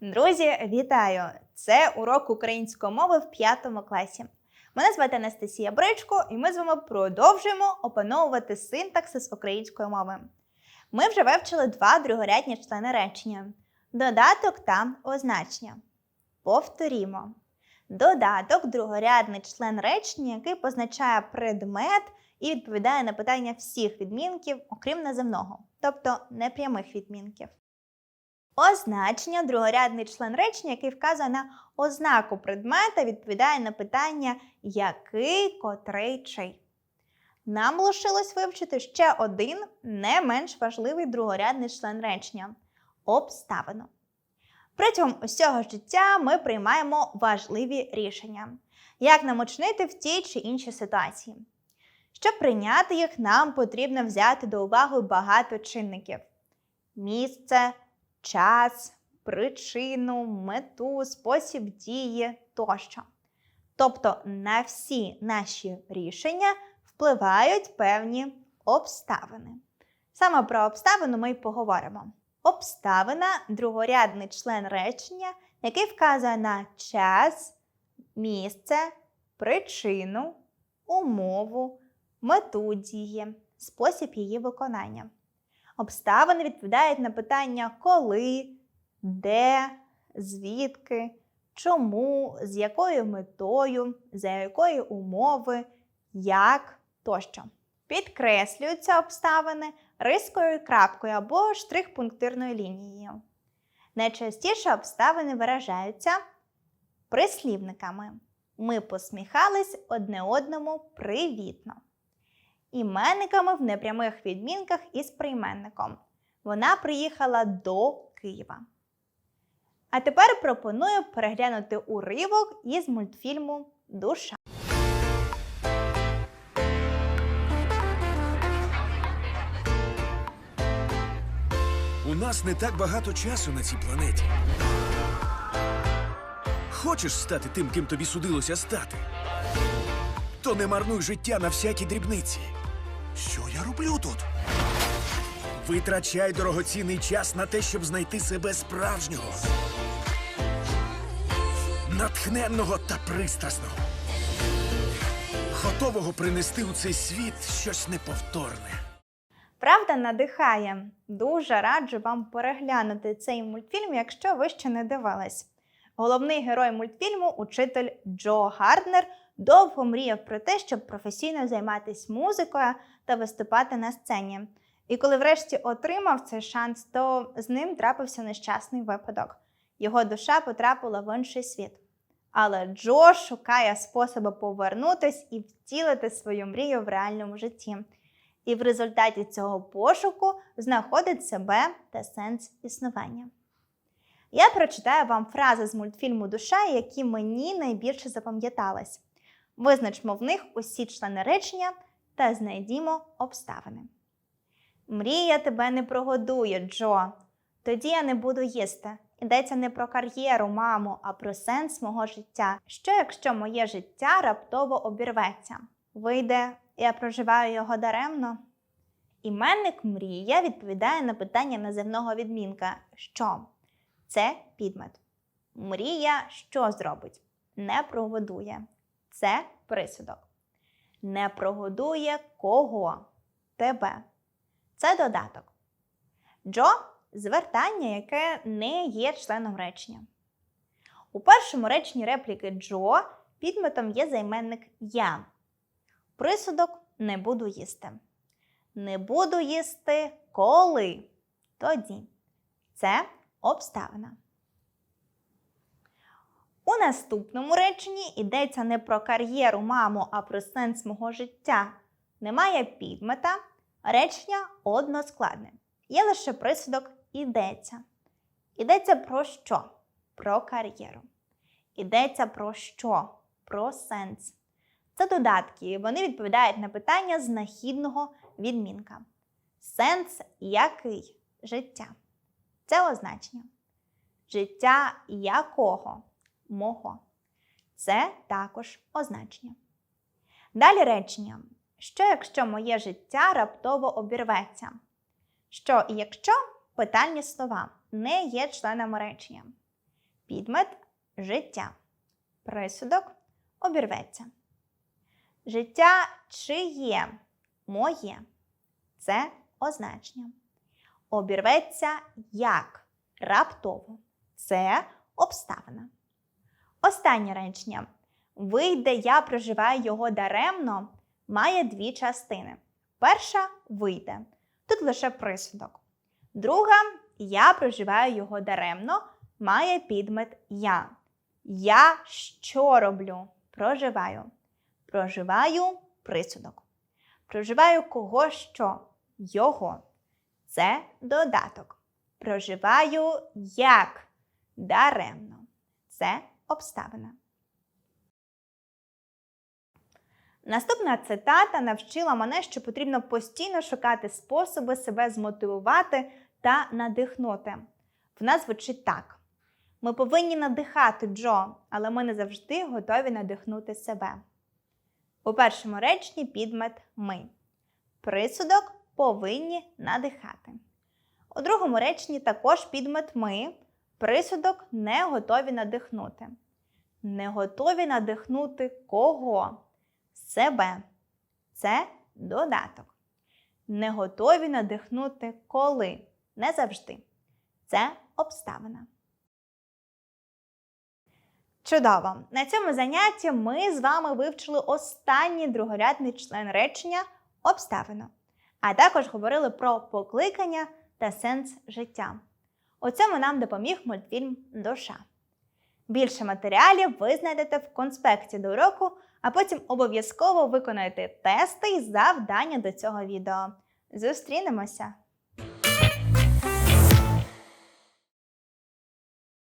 Друзі, вітаю! Це урок української мови в п'ятому класі. Мене звати Анастасія Бричко, і ми з вами продовжуємо опановувати синтаксис української мови. Ми вже вивчили два другорядні члени речення: додаток та означення. Повторімо. Додаток другорядний член речення, який позначає предмет і відповідає на питання всіх відмінків, окрім наземного, тобто непрямих відмінків. Означення другорядний член речення, який вказує на ознаку предмета, відповідає на питання який, котрий, чий. Нам лишилось вивчити ще один не менш важливий другорядний член речення обставину. Протягом усього життя ми приймаємо важливі рішення, як нам учинити в тій чи іншій ситуації. Щоб прийняти їх, нам потрібно взяти до уваги багато чинників: місце, час, причину, мету, спосіб дії тощо. Тобто на всі наші рішення впливають певні обставини. Саме про обставину ми й поговоримо. Обставина другорядний член речення, який вказує на час, місце, причину, умову, мету дії, спосіб її виконання. Обставини відповідають на питання коли, де, звідки, чому, з якою метою, за якої умови, як тощо. Підкреслюються обставини рискою і крапкою або штрих-пунктирною лінією. Найчастіше обставини виражаються прислівниками. Ми посміхались одне одному привітно. Іменниками в непрямих відмінках із прийменником. Вона приїхала до Києва. А тепер пропоную переглянути уривок із мультфільму Душа. У нас не так багато часу на цій планеті. Хочеш стати тим, ким тобі судилося стати? То не марнуй життя на всякі дрібниці. Що я роблю тут? Витрачай дорогоцінний час на те, щоб знайти себе справжнього. Натхненного та пристрасного. Готового принести у цей світ щось неповторне. Правда надихає. Дуже раджу вам переглянути цей мультфільм, якщо ви ще не дивились. Головний герой мультфільму, учитель Джо Гарднер, довго мріяв про те, щоб професійно займатися музикою та виступати на сцені. І коли врешті отримав цей шанс, то з ним трапився нещасний випадок. Його душа потрапила в інший світ. Але Джо шукає способи повернутись і втілити свою мрію в реальному житті. І в результаті цього пошуку знаходить себе та сенс існування. Я прочитаю вам фрази з мультфільму Душа, які мені найбільше запам'ятались. Визначмо в них усі члени речення та знайдімо обставини. Мрія тебе не прогодує, Джо. Тоді я не буду їсти. Йдеться не про кар'єру, мамо, а про сенс мого життя. Що якщо моє життя раптово обірветься? Вийде, я проживаю його даремно. Іменник мрія відповідає на питання наземного відмінка що? Це підмет. Мрія що зробить? Не прогодує. Це присудок. Не прогодує кого? Тебе. Це додаток. Джо звертання, яке не є членом речення. У першому реченні репліки Джо підметом є займенник я. Присудок не буду їсти. Не буду їсти коли. Тоді. Це обставина. У наступному реченні йдеться не про кар'єру, маму, а про сенс мого життя. Немає підмета, речення односкладне. Є лише присудок ідеться. Ідеться про що? Про кар'єру. Ідеться про що? Про сенс. Це додатки, вони відповідають на питання знахідного відмінка. Сенс який? Життя. Це означення. Життя якого? Мого. Це також означення. Далі речення. Що якщо моє життя раптово обірветься? Що і якщо питальні слова не є членами речення. підмет життя. Присудок обірветься. Життя чиє моє це означення. Обірветься як раптово. Це обставина. Останнє речення. Вийде, я проживаю його даремно, має дві частини. Перша вийде. Тут лише присудок. Друга я проживаю його даремно, має підмет я. Я що роблю? Проживаю. Проживаю присудок. Проживаю кого що? Його. Це додаток. Проживаю як даремно. Це обставина. Наступна цитата навчила мене, що потрібно постійно шукати способи себе змотивувати та надихнути. Вона звучить так: ми повинні надихати Джо, але ми не завжди готові надихнути себе. У першому реченні підмет ми. Присудок повинні надихати. У другому реченні також підмет ми. Присудок не готові надихнути. Не готові надихнути кого? Себе. Це додаток. Не готові надихнути коли. Не завжди. Це обставина. Чудово! На цьому занятті ми з вами вивчили останній другорядний член речення обставину, а також говорили про покликання та сенс життя. У цьому нам допоміг мультфільм Душа. Більше матеріалів ви знайдете в конспекті до уроку, а потім обов'язково виконайте тести і завдання до цього відео. Зустрінемося!